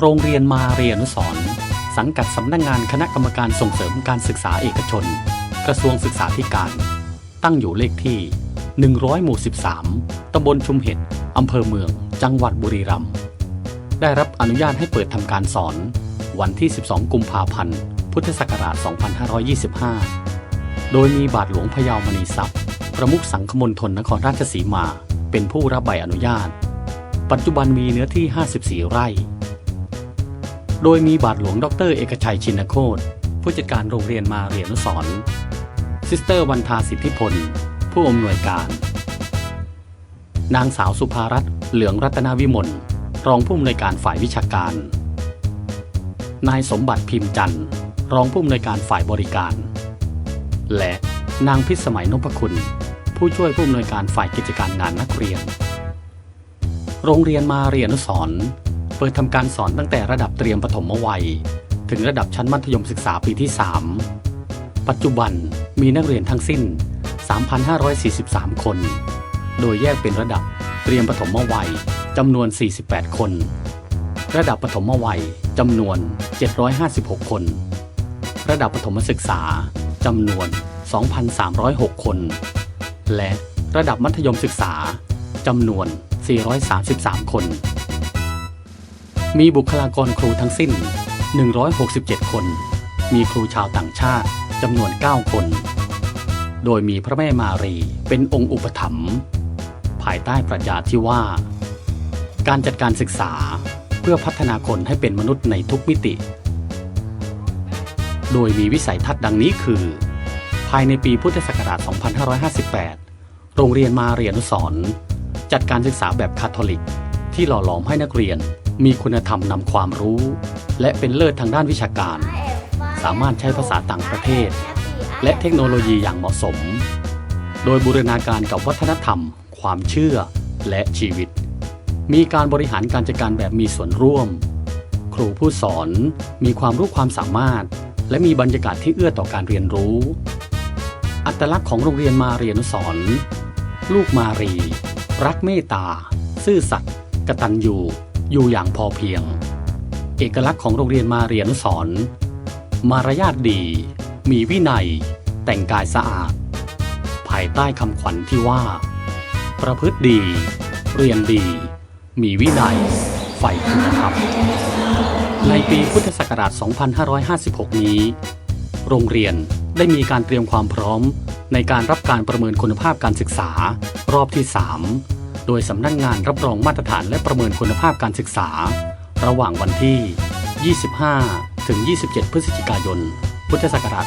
โรงเรียนมาเรียนสอน สังกัดสำนักงงานคณะกรรมการส่งเสริมการศึกษาเอกชน กระทรวงศึกษาธิการ ตั้งอยู่เลขที่ 100 หมู่ 13 ตำบลชุมเห็ดอำเภอเมือง จังหวัดบุรีรัมย์ ได้รับอนุญาตให้เปิดทำการสอน วันที่ 12 กุมภาพันธ์ พุทธศักราช 2525 โดยมีบาทหลวงพยาวมณีทรัพย์ ประมุขสังคมณฑลนครราชสีมา เป็นผู้รับใบอนุญาต ปัจจุบันมีเนื้อที่ 54 ไร่ โดยมีบาทหลวงดร เอกชัยชินโคตผู้จัดการโรงเรียนมาเรียนสอนซิสเตอร์วันทาสิทธิพล ผู้อำนวยการ นางสาวสุภารัตน์เหลืองรัตนาวิมลรองผู้อำนวยการฝ่ายวิชาการ นายสมบัติพิมพ์จันทร์ รองผู้อำนวยการฝ่ายบริการ และนางพิสมัยนพคุณ ผู้ช่วยผู้อำนวยการฝ่ายกิจการงานนักเรียน โรงเรียนมาเรียนสอน เปิดทำการสอนตั้งแต่ระดับเตรียมปฐมวัย ถึงระดับชั้นมัธยมศึกษาปีที่ 3 ปัจจุบันมีนักเรียนทั้งสิ้น 3,543 คน โดยแยกเป็นระดับเตรียมปฐมวัยจำนวน 48 คน ระดับปฐมวัยจำนวน 756 คน ระดับปฐมศึกษาจำนวน 2,306 คน และระดับมัธยมศึกษาจำนวน 433 คน มีบุคลากรครูทั้งสิ้น 167 คน มีครูชาวต่างชาติจำนวน 9 คน โดยมีพระแม่มารีเป็นองค์อุปถัมภ์ภายใต้ปรัชญาที่ว่า การจัดการศึกษาเพื่อพัฒนาคนให้เป็นมนุษย์ในทุกมิติ โดยมีวิสัยทัศน์ดังนี้คือ ภายในปีพุทธศักราช 2558 โรงเรียนมาเรียนอนุสรจัดการศึกษาแบบคาทอลิกที่หล่อหลอมให้นักเรียน มีคุณธรรมนำความรู้ และเป็นเลิศทางด้านวิชาการ สามารถใช้ภาษาต่างประเทศ และเทคโนโลยีอย่างเหมาะสม โดยบูรณาการกับวัฒนธรรม ความเชื่อ และชีวิต มีการบริหารการจัดการแบบมีส่วนร่วม ครูผู้สอนมีความรู้ความสามารถ และมีบรรยากาศที่เอื้อต่อการเรียนรู้ อัตลักษณ์ของโรงเรียนมาเรียนสอนลูกมารี รักเมตตา ซื่อสัตย์กตัญญู อยู่อย่างพอเพียง เอกลักษณ์ของโรงเรียนมาเรียนสอน มารยาทดี มีวินัย แต่งกายสะอาด ภายใต้คำขวัญที่ว่า ประพฤติดี เรียนดี มีวินัยใฝ่คุณธรรมในปีพุทธศักราช 2556 นี้ โรงเรียนได้มีการเตรียมความพร้อมในการรับการประเมินคุณภาพการศึกษารอบที่ 3 โดยสำนักงงานรับรองมาตรฐานและประเมินคุณภาพการศึกษา ระหว่างวันที่ 25 ถึง 27 พฤศจิกายน พุทธศักราช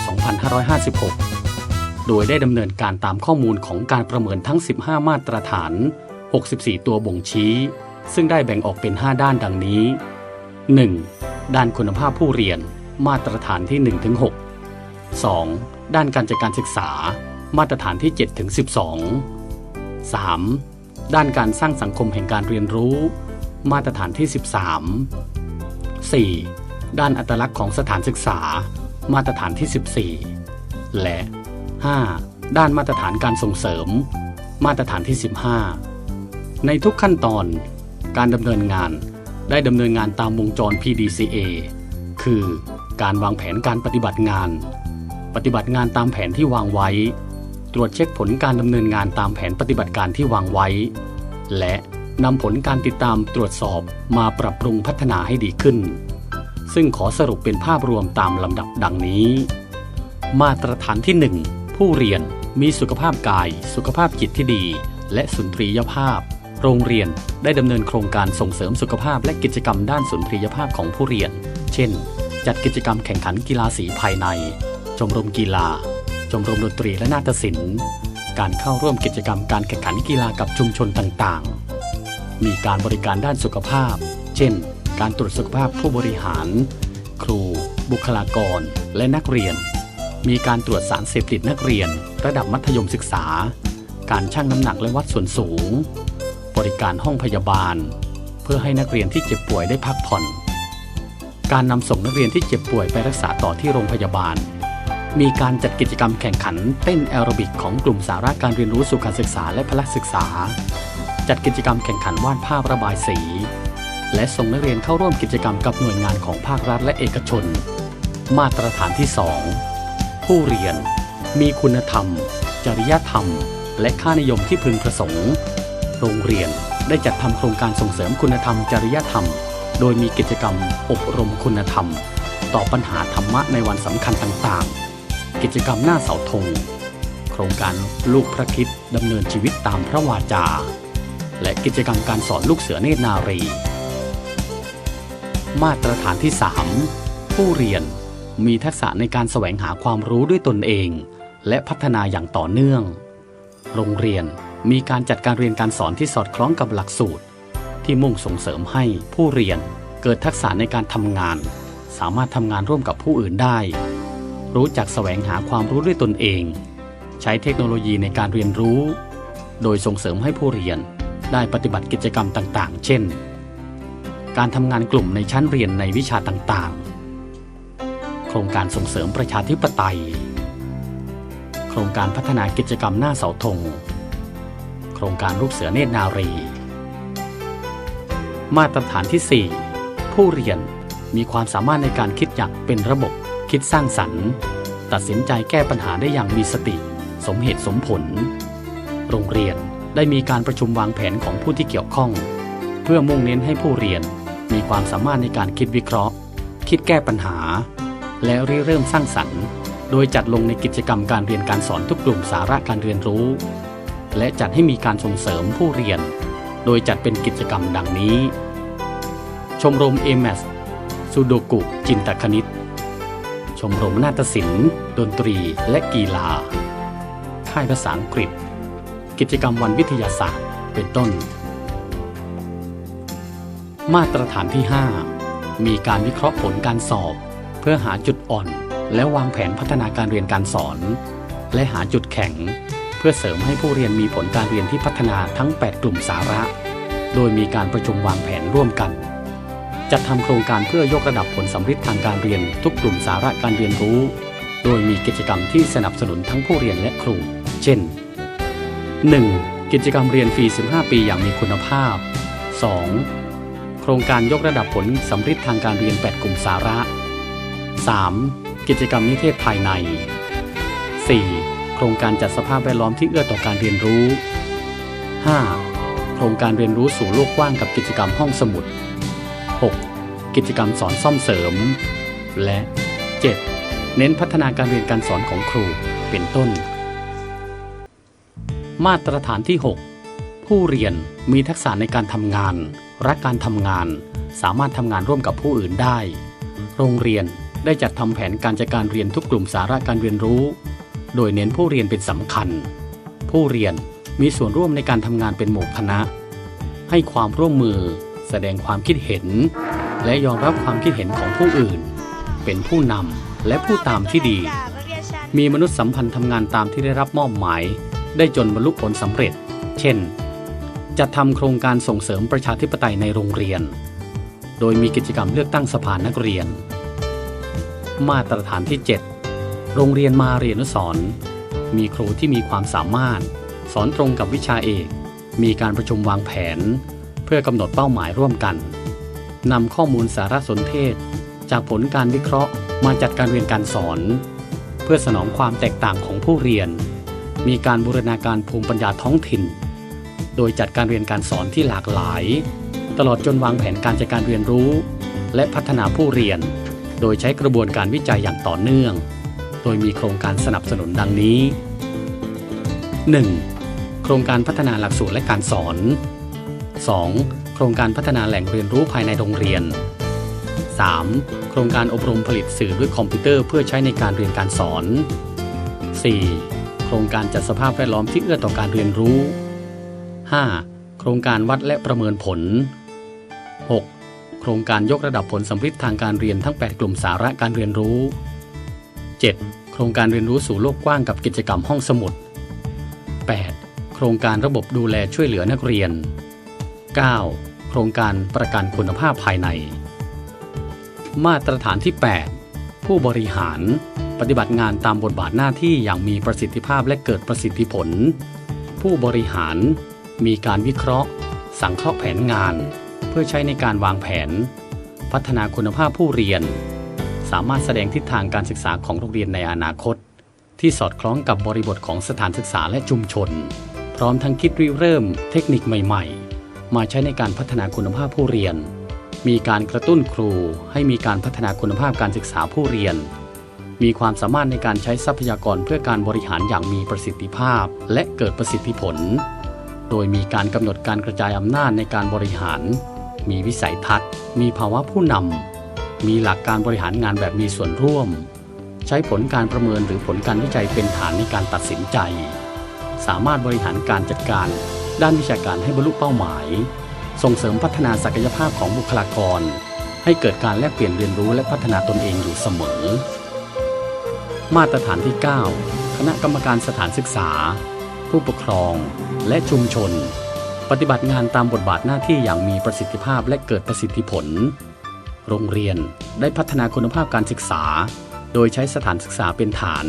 2556 โดยได้ดำเนินการตามข้อมูลของการประเมินทั้ง 15 มาตรฐาน 64 ตัวบ่งชี้ ซึ่งได้แบ่งออกเป็น 5 ด้านดังนี้ 1. ด้านคุณภาพผู้เรียน มาตรฐานที่ 1-6 2. ด้านการจัดการศึกษา มาตรฐานที่ 7-12 3. ด้านการสร้างสังคมแห่งการเรียนรู้ มาตรฐานที่ 13 4. ด้านอัตลักษณ์ของสถานศึกษา มาตรฐานที่ 14 และ 5. ด้านมาตรฐานการส่งเสริม มาตรฐานที่ 15 ในทุกขั้นตอน การดำเนินงานได้ดำเนินงานตามวงจร PDCA คือ การวางแผนการปฏิบัติงาน ปฏิบัติงานตามแผนที่วางไว้ ตรวจเช็คผลการดำเนินงานตามแผนปฏิบัติการที่วางไว้ และนำผลการติดตามตรวจสอบมาปรับปรุงพัฒนาให้ดีขึ้น ซึ่งขอสรุปเป็นภาพรวมตามลำดับดังนี้ มาตรฐานที่ 1 ผู้เรียนมีสุขภาพกาย สุขภาพจิตที่ดี และสุนทรียภาพ โรงเรียนได้ดำเนินโครงการส่งเสริมสุขภาพและกิจกรรมด้านสุนทรียภาพของผู้เรียน เช่น จัดกิจกรรมแข่งขันกีฬาสีภายใน ชมรมกีฬา ชมรมดนตรีและนาฏศิลป์ การเข้าร่วมกิจกรรมการแข่งขันกีฬากับชุมชนต่างๆ มีการบริการด้านสุขภาพ เช่น การตรวจสุขภาพผู้บริหาร ครู บุคลากร และนักเรียน มีการตรวจสารเสพติดนักเรียน ระดับมัธยมศึกษา การชั่งน้ำหนักและวัดส่วนสูง บริการห้องพยาบาล เพื่อให้นักเรียนที่เจ็บป่วยได้พักผ่อน การนำส่งนักเรียนที่เจ็บป่วยไปรักษาต่อที่โรงพยาบาล มีการจัดกิจกรรมแข่งขันเต้นแอโรบิกของกลุ่มสาระการเรียนรู้สู่การศึกษาและพละศึกษา จัดกิจกรรมแข่งขันวาดภาพระบายสี และส่งนักเรียนเข้าร่วมกิจกรรมกับหน่วยงานของภาครัฐและเอกชน มาตรฐานที่ 2 ผู้เรียน มีคุณธรรม จริยธรรม และค่านิยมที่พึงประสงค์ โรงเรียนได้จัดทำโครงการส่งเสริมคุณธรรม จริยธรรม โดยมีกิจกรรมอบรมคุณธรรม ต่อปัญหาธรรมะในวันสำคัญต่างๆ กิจกรรมหน้าเสาธง โครงการลูกพระคิดดำเนินชีวิตตามพระวาจา และกิจกรรมการสอนลูกเสือเนตรนารี มาตรฐานที่ 3 ผู้เรียนมีทักษะในการแสวงหาความรู้ด้วยตนเอง และพัฒนาอย่างต่อเนื่อง โรงเรียนมีการจัดการเรียนการสอนที่สอดคล้องกับหลักสูตร ที่มุ่งส่งเสริมให้ผู้เรียนเกิดทักษะในการทำงาน สามารถทำงานร่วมกับผู้อื่นได้ รู้จักแสวงหาความรู้ด้วยตนเอง ใช้เทคโนโลยีในการเรียนรู้ โดยส่งเสริมให้ผู้เรียนได้ปฏิบัติกิจกรรมต่างๆ เช่น การทำงานกลุ่มในชั้นเรียนในวิชาต่างๆ โครงการส่งเสริมประชาธิปไตย โครงการพัฒนากิจกรรมหน้าเสาธง โครงการลูกเสือเนตรนารี มาตรฐานที่ 4 ผู้เรียนมีความสามารถในการคิดอย่างเป็นระบบ คิดสร้างสรรค์ ตัดสินใจแก้ปัญหาได้อย่างมีสติ สมเหตุสมผล โรงเรียนได้มีการประชุมวางแผนของผู้ที่เกี่ยวข้อง เพื่อมุ่งเน้นให้ผู้เรียนมีความสามารถในการคิดวิเคราะห์ คิดแก้ปัญหา และริเริ่มสร้างสรรค์ โดยจัดลงในกิจกรรมการเรียนการสอนทุกกลุ่มสาระการเรียนรู้ และจัดให้มีการส่งเสริมผู้เรียน โดยจัดเป็นกิจกรรมดังนี้ ชมรม a m a s ซูโดกุจินตคณิต ชมรมนาฏศิลป์ ดนตรีและกีฬา ค่ายภาษาอังกฤษ กิจกรรมวันวิทยาศาสตร์ เป็นต้น มาตรฐานที่ 5 มีการวิเคราะห์ผลการสอบ เพื่อหาจุดอ่อน และวางแผนพัฒนาการเรียนการสอน และหาจุดแข็ง เพื่อเสริมให้ผู้เรียนมีผลการเรียนที่พัฒนาทั้ง 8 กลุ่มสาระ โดยมีการประชุมวางแผนร่วมกัน จัดทำโครงการเพื่อยกระดับผลสำฤทธิ์ทางการเรียน ทุกกลุ่มสาระการเรียนรู้ โดยมีกิจกรรมที่สนับสนุนทั้งผู้เรียนและครู เช่น 1. กิจกรรมเรียนฟรี 15 ปีอย่างมีคุณภาพ 2. โครงการยกระดับผลสำฤทธิ์ทางการเรียน 8 กลุ่มสาระ 3. กิจกรรมนิเทศภายใน 4. โครงการจัดสภาพแวดล้อมที่เอื้อต่อการเรียนรู้ 5. โครงการเรียนรู้สู่โลกกว้างกับกิจกรรมห้องสมุด 6. กิจกรรมสอนซ่อมเสริม และ 7. เน้นพัฒนาการเรียนการสอนของครูเป็นต้น มาตรฐานที่ 6 ผู้เรียนมีทักษะในการทำงาน รักการทำงาน สามารถทำงานร่วมกับผู้อื่นได้ โรงเรียนได้จัดทำแผนการจัดการเรียนทุกกลุ่มสาระการเรียนรู้ โดยเน้นผู้เรียนเป็นสำคัญ ผู้เรียนมีส่วนร่วมในการทำงานเป็นหมู่คณะ ให้ความร่วมมือ แสดงความคิดเห็น และยอมรับความคิดเห็นของผู้อื่น เป็นผู้นำและผู้ตามที่ดี มีมนุษยสัมพันธ์ทำงานตามที่ได้รับมอบหมาย ได้จนบรรลุผลสำเร็จ เช่น จัดทำโครงการส่งเสริมประชาธิปไตยในโรงเรียน โดยมีกิจกรรมเลือกตั้งสภานักเรียน มาตรฐานที่ 7 โรงเรียนมาเรียนุสอนมีครูที่มีความสามารถ สอนตรงกับวิชาเอก มีการประชุมวางแผน พื่อกำหนดเป้าหมายร่วมกันนำข้อมูลสารสนเทศ จากผลการวิเคราะห์มาจัดการเรียนการสอน เพื่อสนองความแตกต่างของผู้เรียน มีการบูรณาการภูมิปัญญาท้องถิ่น โดยจัดการเรียนการสอนที่หลากหลาย ตลอดจนวางแผนการจัดการเรียนรู้ และพัฒนาผู้เรียน โดยใช้กระบวนการวิจัยอย่างต่อเนื่อง โดยมีโครงการสนับสนุนดังนี้ 1. โครงการพัฒนาหลักสูตรและการสอน 2. โครงการพัฒนาแหล่งเรียนรู้ภายในโรงเรียน 3. โครงการอบรมผลิตสื่อด้วยคอมพิวเตอร์เพื่อใช้ในการเรียนการสอน 4. โครงการจัดสภาพแวดล้อมที่เอื้อต่อการเรียนรู้ 5. โครงการวัดและประเมินผล 6. โครงการยกระดับผลสำฤทธิ์ทางการเรียนทั้ง 8 กลุ่มสาระการเรียนรู้ 7. โครงการเรียนรู้สู่โลกกว้างกับกิจกรรมห้องสมุด 8. โครงการระบบดูแลช่วยเหลือนักเรียน 9. โครงการประกันคุณภาพภายใน มาตรฐานที่ 8 ผู้บริหารปฏิบัติงานตามบทบาทหน้าที่อย่างมีประสิทธิภาพและเกิดประสิทธิผล ผู้บริหารมีการวิเคราะห์ สังเคราะห์แผนงาน เพื่อใช้ในการวางแผน พัฒนาคุณภาพผู้เรียน สามารถแสดงทิศทางการศึกษาของโรงเรียนในอนาคต ที่สอดคล้องกับบริบทของสถานศึกษาและชุมชน พร้อมทั้งคิดริเริ่มเทคนิคใหม่ ๆ มาใช้ในการพัฒนาคุณภาพผู้เรียน มีการกระตุ้นครูให้มีการพัฒนาคุณภาพการศึกษาผู้เรียน มีความสามารถในการใช้ทรัพยากรเพื่อการบริหารอย่างมีประสิทธิภาพ และเกิดประสิทธิผล โดยมีการกำหนดการกระจายอำนาจในการบริหาร มีวิสัยทัศน์ มีภาวะผู้นำ มีหลักการบริหารงานแบบมีส่วนร่วม ใช้ผลการประเมินหรือผลการวิจัยเป็นฐานในการตัดสินใจ สามารถบริหารการจัดการ ด้านวิชาการให้บรรลุเป้าหมาย ส่งเสริมพัฒนาศักยภาพของบุคลากร ให้เกิดการแลกเปลี่ยนเรียนรู้และพัฒนาตนเองอยู่เสมอ มาตรฐานที่ 9 คณะกรรมการสถานศึกษา ผู้ปกครอง และชุมชน ปฏิบัติงานตามบทบาทหน้าที่อย่างมีประสิทธิภาพและเกิดประสิทธิผล โรงเรียนได้พัฒนาคุณภาพการศึกษา โดยใช้สถานศึกษาเป็นฐาน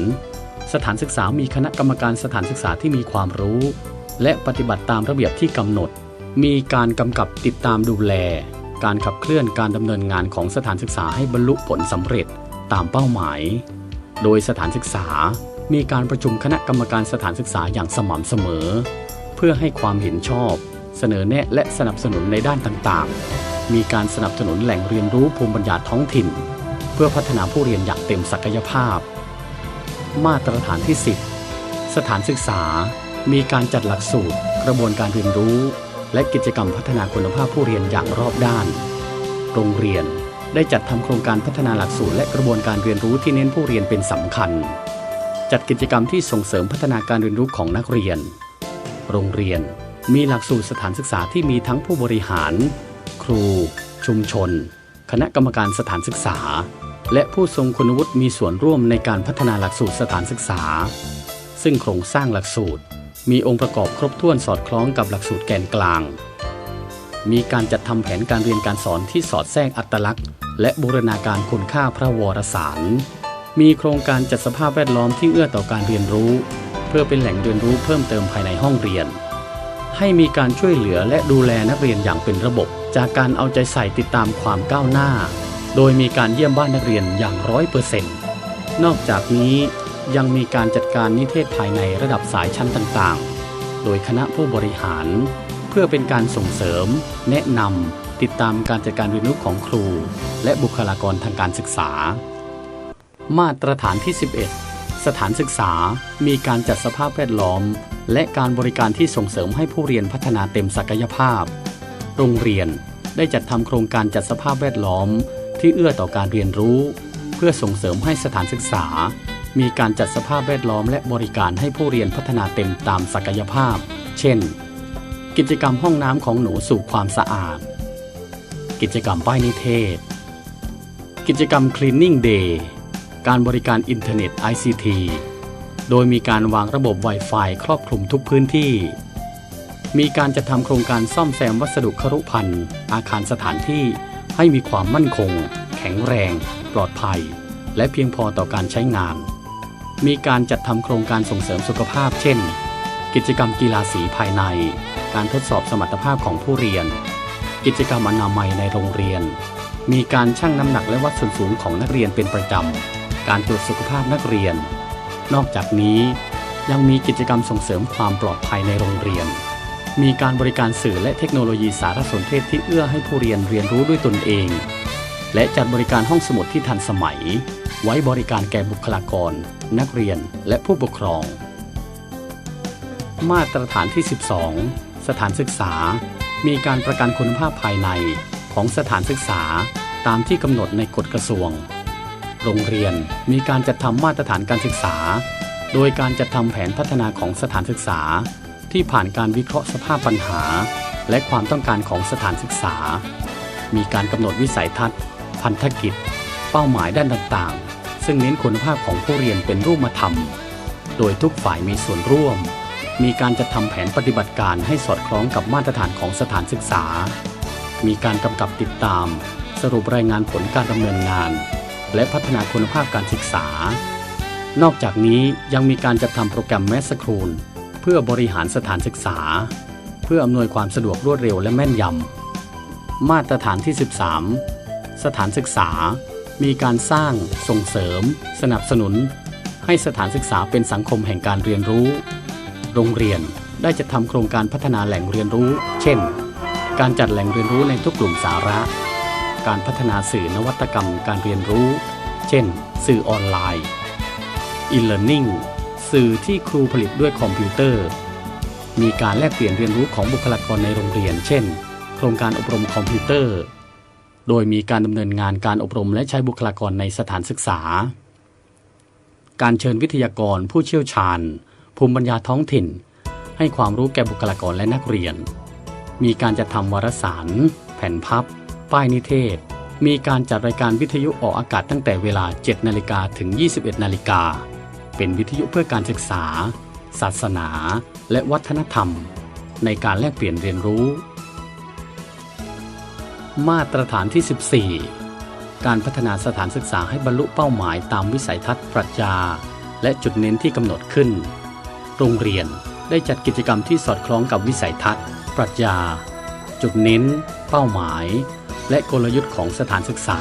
สถานศึกษามีคณะกรรมการสถานศึกษาที่มีความรู้ และปฏิบัติตามระเบียบที่กำหนด มีการกำกับติดตามดูแล การขับเคลื่อนการดำเนินงานของสถานศึกษาให้บรรลุผลสำเร็จตามเป้าหมาย โดยสถานศึกษา มีการประชุมคณะกรรมการสถานศึกษาอย่างสม่ำเสมอ เพื่อให้ความเห็นชอบ เสนอแนะและสนับสนุนในด้านต่างๆ มีการสนับสนุนแหล่งเรียนรู้ภูมิปัญญาท้องถิ่น เพื่อพัฒนาผู้เรียนอย่างเต็มศักยภาพ มาตรฐานที่ 10 สถานศึกษา มีการจัดหลักสูตร กระบวนการเรียนรู้ และกิจกรรมพัฒนาคุณภาพผู้เรียนอย่างรอบด้าน โรงเรียนได้จัดทำโครงการพัฒนาหลักสูตรและกระบวนการเรียนรู้ที่เน้นผู้เรียนเป็นสำคัญ จัดกิจกรรมที่ส่งเสริมพัฒนาการเรียนรู้ของนักเรียน โรงเรียนมีหลักสูตรสถานศึกษาที่มีทั้งผู้บริหาร ครู ชุมชน คณะกรรมการสถานศึกษา และผู้ทรงคุณวุฒิมีส่วนร่วมในการพัฒนาหลักสูตรสถานศึกษา ซึ่งโครงสร้างหลักสูตร มีองค์ประกอบครบถ้วนสอดคล้องกับหลักสูตรแกนกลาง มีการจัดทำแผนการเรียนการสอนที่สอดแทรกอัตลักษณ์ และบูรณาการคุณค่าพระวรสาร มีโครงการจัดสภาพแวดล้อมที่เอื้อต่อการเรียนรู้ เพื่อเป็นแหล่งเรียนรู้เพิ่มเติมภายในห้องเรียน ให้มีการช่วยเหลือและดูแลนักเรียนอย่างเป็นระบบ จากการเอาใจใส่ติดตามความก้าวหน้า โดยมีการเยี่ยมบ้านนักเรียนอย่างร้อยเปอร์เซ็นต์นอกจากนี้ ยังมีการจัดการนิเทศภายในระดับสายชั้นต่างๆ โดยคณะผู้บริหาร เพื่อเป็นการส่งเสริม แนะนำติดตามการจัดการเรียนรู้ของครู และบุคลากรทางการศึกษา มาตรฐานที่ 11 สถานศึกษามีการจัดสภาพแวดล้อม และการบริการที่ส่งเสริมให้ผู้เรียนพัฒนาเต็มศักยภาพ โรงเรียนได้จัดทำโครงการจัดสภาพแวดล้อม ที่เอื้อต่อการเรียนรู้ เพื่อส่งเสริมให้สถานศึกษา มีการจัดสภาพแวดล้อมและบริการให้ผู้เรียนพัฒนาเต็มตามศักยภาพ เช่น กิจกรรมห้องน้ำของหนูสู่ความสะอาด กิจกรรมป้ายนิเทศ กิจกรรม Cleaning Day การบริการอินเทอร์เน็ต ICT โดยมีการวางระบบ Wi-Fi ครอบคลุมทุกพื้นที่ มีการจัดทำโครงการซ่อมแซมวัสดุครุภัณฑ์ อาคารสถานที่ให้มีความมั่นคง แข็งแรง ปลอดภัย และเพียงพอต่อการใช้งาน มีการจัดทำโครงการส่งเสริมสุขภาพ เช่น กิจกรรมกีฬาสีภายใน การทดสอบสมรรถภาพของผู้เรียน กิจกรรมอนามัยในโรงเรียน มีการชั่งน้ำหนักและวัดส่วนสูงของนักเรียนเป็นประจำ การตรวจสุขภาพนักเรียน นอกจากนี้ยังมีกิจกรรมส่งเสริมความปลอดภัยในโรงเรียน มีการบริการสื่อและเทคโนโลยีสารสนเทศที่เอื้อให้ผู้เรียนเรียนรู้ด้วยตนเอง และจัดบริการห้องสมุดที่ทันสมัย ไว้บริการแก่บุคลากร นักเรียนและผู้ปกครอง มาตรฐานที่ 12 สถานศึกษา มีการประกันคุณภาพภายในของสถานศึกษาตามที่กำหนดในกฎกระทรวง โรงเรียนมีการจัดทำมาตรฐานการศึกษา โดยการจัดทำแผนพัฒนาของสถานศึกษา ที่ผ่านการวิเคราะห์สภาพปัญหา และความต้องการของสถานศึกษา มีการกำหนดวิสัยทัศน์ พันธกิจ เป้าหมายด้านต่างๆ ซึ่งเน้นคุณภาพของผู้เรียนเป็นรูปธรรม โดยทุกฝ่ายมีส่วนร่วม มีการจัดทำแผนปฏิบัติการให้สอดคล้องกับมาตรฐานของสถานศึกษา มีการกำกับติดตาม สรุปรายงานผลการดำเนินงาน และพัฒนาคุณภาพการศึกษา นอกจากนี้ยังมีการจัดทำโปรแกรมแมสครูลเพื่อบริหารสถานศึกษา เพื่ออำนวยความสะดวกรวดเร็วและแม่นยำมาตรฐานที่ 13 สถานศึกษา มีการสร้าง ส่งเสริม สนับสนุน ให้สถานศึกษาเป็นสังคมแห่งการเรียนรู้ โรงเรียนได้จัดทำโครงการพัฒนาแหล่งเรียนรู้ เช่น การจัดแหล่งเรียนรู้ในทุกกลุ่มสาระ การพัฒนาสื่อนวัตกรรมการเรียนรู้ เช่น สื่อออนไลน์ e-learning สื่อที่ครูผลิตด้วยคอมพิวเตอร์ มีการแลกเปลี่ยนเรียนรู้ของบุคลากรในโรงเรียน เช่น โครงการอบรมคอมพิวเตอร์ โดยมีการดำเนินงานการอบรมและใช้บุคลากรในสถานศึกษา การเชิญวิทยากรผู้เชี่ยวชาญ ภูมิปัญญาท้องถิ่น ให้ความรู้แก่บุคลากรและนักเรียน มีการจัดทำวารสาร แผ่นพับ ป้ายนิเทศ มีการจัดรายการวิทยุออกอากาศตั้งแต่เวลา 7 นาฬิกาถึง 21 นาฬิกา เป็นวิทยุเพื่อการศึกษา ศาสนา และวัฒนธรรม ในการแลกเปลี่ยนเรียนรู้ มาตรฐานที่ 14 การพัฒนาสถานศึกษาให้บรรลุเป้าหมายตามวิสัยทัศน์ปรัชญา และจุดเน้นที่กำหนดขึ้น โรงเรียนได้จัดกิจกรรมที่สอดคล้องกับวิสัยทัศน์ ปรัชญา จุดเน้น เป้าหมาย และกลยุทธ์ของสถานศึกษา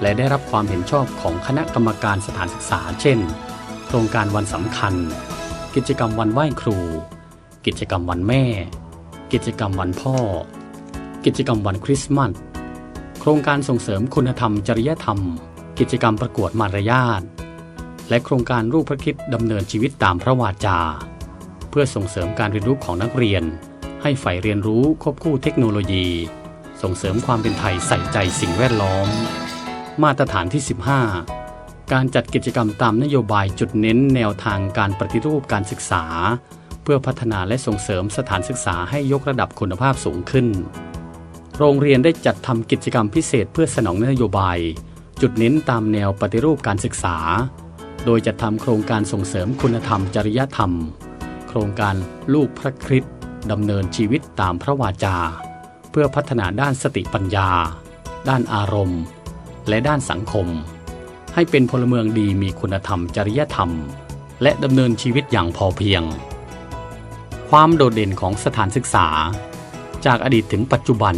และได้รับความเห็นชอบของคณะกรรมการสถานศึกษา เช่น โครงการวันสำคัญ กิจกรรมวันไหว้ครู กิจกรรมวันแม่ กิจกรรมวันพ่อ กิจกรรมวันคริสต์มาส โครงการส่งเสริมคุณธรรมจริยธรรม กิจกรรมประกวดมารยาท และโครงการรูปพระคิดดำเนินชีวิตตามพระวาจา เพื่อส่งเสริมการเรียนรู้ของนักเรียน ให้ใฝ่เรียนรู้ควบคู่เทคโนโลยี ส่งเสริมความเป็นไทยใส่ใจสิ่งแวดล้อม มาตรฐานที่ 15 การจัดกิจกรรมตามนโยบายจุดเน้นแนวทางการปฏิรูปการศึกษา เพื่อพัฒนาและส่งเสริมสถานศึกษาให้ยกระดับคุณภาพสูงขึ้น โรงเรียนได้จัดทำกิจกรรมพิเศษเพื่อสนองนโยบาย จุดเน้นตามแนวปฏิรูปการศึกษา โดยจัดทำโครงการส่งเสริมคุณธรรมจริยธรรม โครงการลูกพระคริสต์ดำเนินชีวิตตามพระวาจา เพื่อพัฒนาด้านสติปัญญา ด้านอารมณ์ และด้านสังคม ให้เป็นพลเมืองดีมีคุณธรรมจริยธรรม และดำเนินชีวิตอย่างพอเพียง ความโดดเด่นของสถานศึกษา จากอดีตถึงปัจจุบัน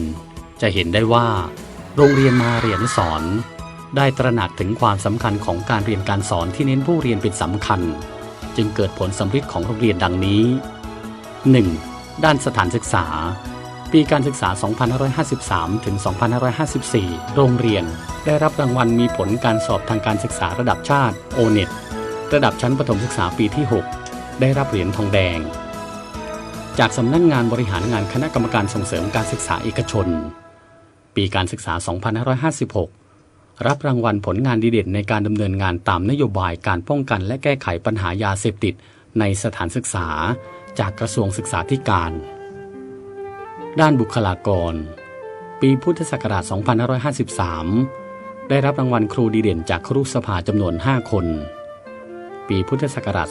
จะเห็นได้ว่า โรงเรียนมาเรียนสอน ได้ตระหนักถึงความสำคัญของการเรียนการสอนที่เน้นผู้เรียนเป็นสำคัญ จึงเกิดผลสำฤทธิ์ของโรงเรียนดังนี้ 1. ด้านสถานศึกษา ปีการศึกษา 2553 ถึง 2554 โรงเรียนได้รับรางวัลมีผลการสอบทางการศึกษาระดับชาติ o n e t ระดับชั้นประถมศึกษาปีที่ 6 ได้รับเหรียญทองแดง จากสำนักงงานบริหารงานคณะกรรมการส่งเสริมการศึกษาเอกชน ปีการศึกษา 2556 รับรางวัลผลงานดีเด่นในการดำเนินงานตามนโยบายการป้องกันและแก้ไขปัญหายาเสพติดในสถานศึกษา จากกระทรวงศึกษาธิการ ด้านบุคลากร ปีพุทธศักราช 2553 ได้รับรางวัลครูดีเด่นจากครุสภาจำนวน 5 คน ปีพุทธศักราช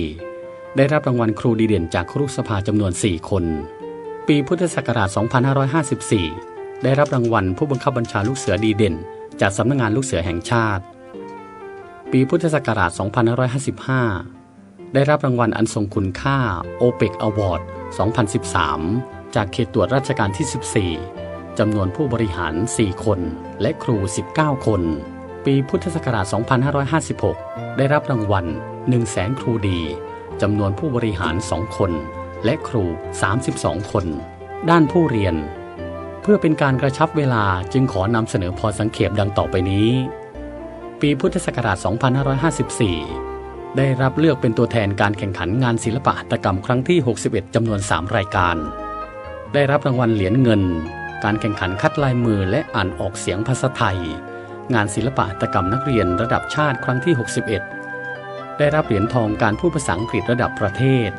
2554 ได้รับรางวัลครูดีเด่นจากครุสภาจำนวน 4 คนปีพุทธศักราช 2554 ได้รับรางวัลผู้บังคับบัญชาลูกเสือดีเด่น จากสำนักงานลูกเสือแห่งชาติ ปีพุทธศักราช 2555 ได้รับรางวัลอันทรงคุณค่า OPEC Award 2013 จากเขตตรวจราชการที่ 14 จำนวนผู้บริหาร 4 คน และครู 19 คน ปีพุทธศักราช 2556 ได้รับรางวัล1แสนครูดี จำนวนผู้บริหาร 2 คน และครู 32 คน ด้านผู้เรียน พื่อเป็นการกระชับเวลาจึงขอนำเสนอพอสังเขปดังต่อไปนี้ ปีพุทธศักราช 2554 ได้รับเลือกเป็นตัวแทนการแข่งขันงานศิลปะหัตถกรรมครั้งที่ 61 จำนวน 3 รายการ ได้รับรางวัลเหรียญเงิน การแข่งขันคัดลายมือและอ่านออกเสียงภาษาไทย งานศิลปะหัตถกรรมนักเรียนระดับชาติครั้งที่ 61 ได้รับเหรียญทองการพูดภาษาอังกฤษระดับประเทศ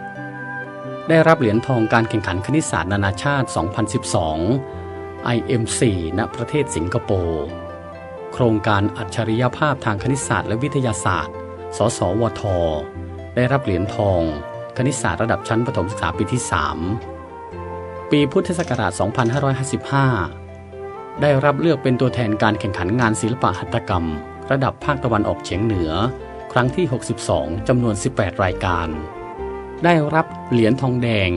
ได้รับเหรียญทองการแข่งขันคณิตศาสตร์นานาชาติ 2012 IMC ณ ประเทศสิงคโปร์ โครงการอัจฉริยภาพทางคณิตศาสตร์และวิทยาศาสตร์ สสวท ได้รับเหรียญทอง คณิตศาสตร์ระดับชั้นประถมศึกษาปีที่ 3 ปีพุทธศักราช 2555 ได้รับเลือกเป็นตัวแทนการแข่งขันงานศิลปะหัตถกรรม ระดับภาคตะวันออกเฉียงเหนือ ครั้งที่ 62 จำนวน 18 รายการ ได้รับเหรียญทองแดง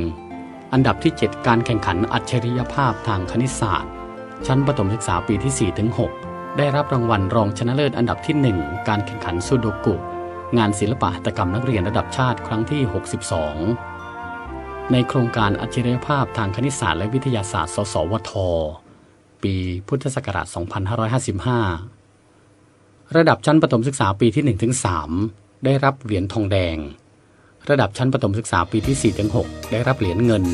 อันดับที่ 7 การแข่งขันอัจฉริยภาพทางคณิตศาสตร์ ชั้นประถมศึกษาปีที่4-6ได้รับรางวัลรองชนะเลิศอันดับที่ 1 การแข่งขันซูโดกุ งานศิลปะหัตถกรรมนักเรียนระดับชาติครั้งที่ 62 ในโครงการอัจฉริยภาพทางคณิตศาสตร์และวิทยาศาสตร์ สสวท ปีพุทธศักราช 2555 ระดับชั้นประถมศึกษาปีที่ 1-3 ได้รับเหรียญทองแดง ระดับชั้นประถมศึกษาปีที่ 4-6 ได้รับเหรียญเงิน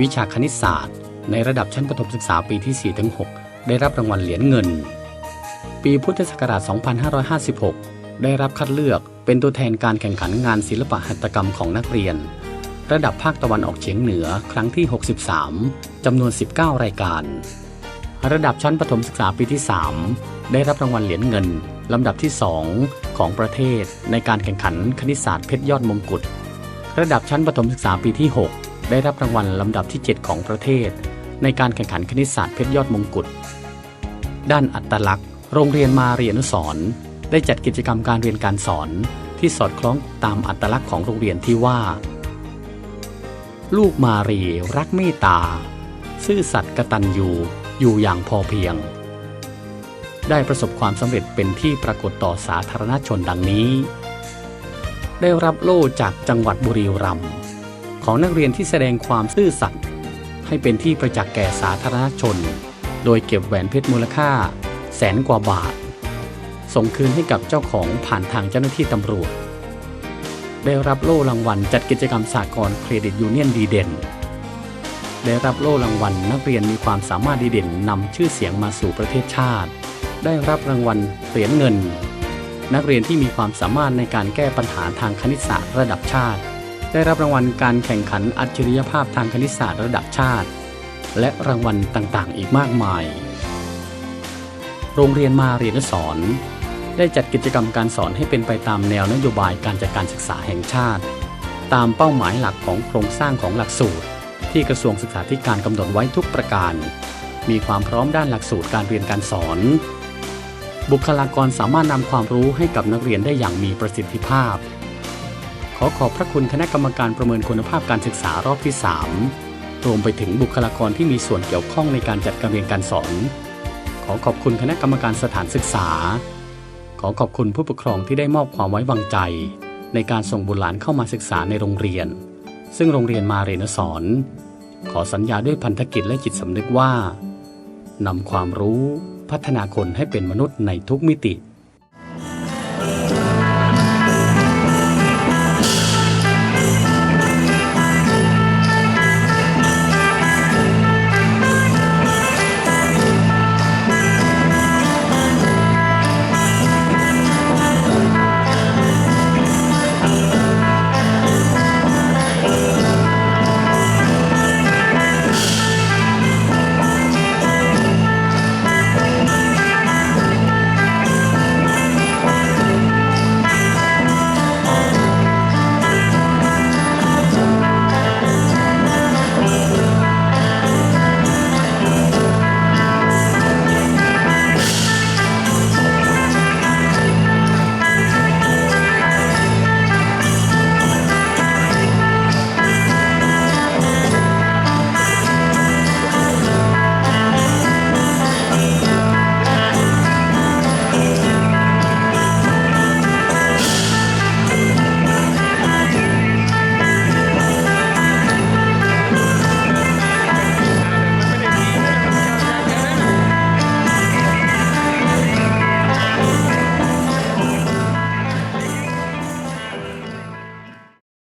วิชาคณิตศาสตร์ ในระดับชั้นประถมศึกษาปีที่ 4-6 ได้รับรางวัลเหรียญเงิน ปีพุทธศักราช 2556 ได้รับคัดเลือกเป็นตัวแทนการแข่งขันงานศิลปะหัตถกรรมของนักเรียน ระดับภาคตะวันออกเฉียงเหนือครั้งที่ 63 จำนวน 19 รายการ ระดับชั้นประถมศึกษาปีที่ 3 ได้รับรางวัลเหรียญเงิน ลำดับที่ 2 ของประเทศในการแข่งขันคณิตศาสตร์เพชรยอดมงกุฎระดับชั้นประถมศึกษาปีที่ 6 ได้รับรางวัลลำดับที่ 7 ของประเทศ ในการแข่งขันคณิตศาสตร์เพชรยอดมงกุฎด้านอัตลักษณ์ โรงเรียนมาเรียนสอน ได้จัดกิจกรรมการเรียนการสอนที่สอดคล้องตามอัตลักษณ์ของโรงเรียนที่ว่า ลูกมารีรักเมตตา ซื่อสัตย์กตัญญูอยู่อย่างพอเพียง ได้ประสบความสำเร็จเป็นที่ปรากฏต่อสาธารณชนดังนี้ ได้รับโล่จากจังหวัดบุรีรัมย์ของนักเรียนที่แสดงความซื่อสัตย์ให้เป็นที่ประจักษ์แก่สาธารณชน โดยเก็บแหวนเพชรมูลค่า แสนกว่าบาท ส่งคืนให้กับเจ้าของผ่านทางเจ้าหน้าที่ตำรวจ ได้รับโล่รางวัลจัดกิจกรรมสากลเครดิตยูเนียนดีเด่น ได้รับโล่รางวัลนักเรียนมีความสามารถดีเด่นนำชื่อเสียงมาสู่ประเทศชาติ ได้รับรางวัลเหรียญเงิน นักเรียนที่มีความสามารถในการแก้ปัญหาทางคณิตศาสตร์ระดับชาติ ได้รับรางวัลการแข่งขันอัจฉริยภาพทางคณิตศาสตร์ระดับชาติ และรางวัลต่างๆ อีกมากมาย โรงเรียนมาเรียนสอน ได้จัดกิจกรรมการสอนให้เป็นไปตามแนวนโยบายการจัดการศึกษาแห่งชาติ ตามเป้าหมายหลักของโครงสร้างของหลักสูตร ที่กระทรวงศึกษาธิการกำหนดไว้ทุกประการมีความพร้อมด้านหลักสูตรการเรียนการสอน บุคลากรสามารถนำความรู้ให้กับนักเรียนได้อย่างมีประสิทธิภาพ ขอขอบพระคุณคณะกรรมการประเมินคุณภาพการศึกษารอบที่ 3 รวมไปถึงบุคลากรที่มีส่วนเกี่ยวข้องในการจัดการเรียนการสอน ขอขอบคุณคณะกรรมการสถานศึกษา ขอขอบคุณผู้ปกครองที่ได้มอบความไว้วางใจ ในการส่งบุตรหลานเข้ามาศึกษาในโรงเรียน ซึ่งโรงเรียนมาเรนสอน ขอสัญญาด้วยพันธกิจและจิตสำนึกว่านำความรู้ พัฒนาคนให้เป็นมนุษย์ในทุกมิติ